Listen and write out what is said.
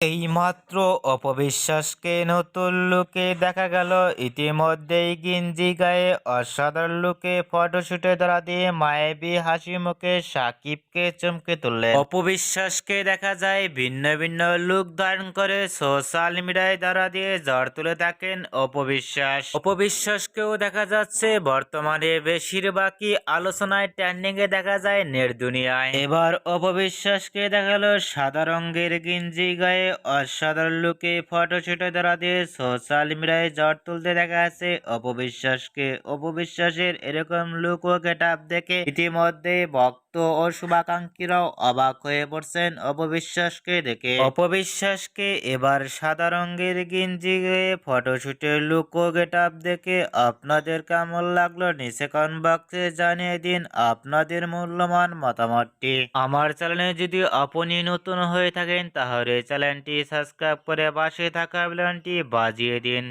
এইমাত্র অপবিশ্বাসকে নতুন লুকে দেখা গেল। ইতিমধ্যেই গেঞ্জি গায়ে অসাধারণ লুকে ফটোশুটে ধরা দিয়ে মায়াবী হাসি মুখে সাকিবকে চমকে তুললেন। অপবিশ্বাসকে দেখা যায় ভিন্ন ভিন্ন লুক ধারণ করে সোশ্যাল মিডিয়ায় ধরা দিয়ে ঝড় তুলে থাকেন অপবিশ্বাস। অপবিশ্বাসকেও দেখা যাচ্ছে বর্তমানে বেশিরভাগই আলোচনায় ট্রেন্ডিং এ দেখা যায় নেট দুনিয়ায়। এবার অপবিশ্বাসকে দেখা গেল সাদা রঙের গেঞ্জি গায়ে অসাধারণ লুকে ফটোশুটে ধরা দিয়ে সোশ্যাল মিডিয়ায় ঝড় তুলতে দেখা যাচ্ছে। অপবিশ্বাসকে, অপবিশ্বাসের এরকম লুক ও দেখে ইতিমধ্যে ভক্ত ও শুভাকাঙ্ক্ষীরাও অবাক হয়ে পড়ছেন অপবিশ্বাসকে দেখে। অপবিশ্বাসকে এবার সাদা রঙের গেঞ্জি ফটোশুটের লুক ও দেখে আপনাদের কেমন লাগল নিচে বক্সে জানিয়ে দিন আপনাদের মূল্যবান মতামতটি। আমার চ্যানেলে যদি আপনি নতুন হয়ে থাকেন তাহলে চ্যানেলটি সাবস্ক্রাইব করে পাশে থাকা বেলনটি বাজিয়ে দিন।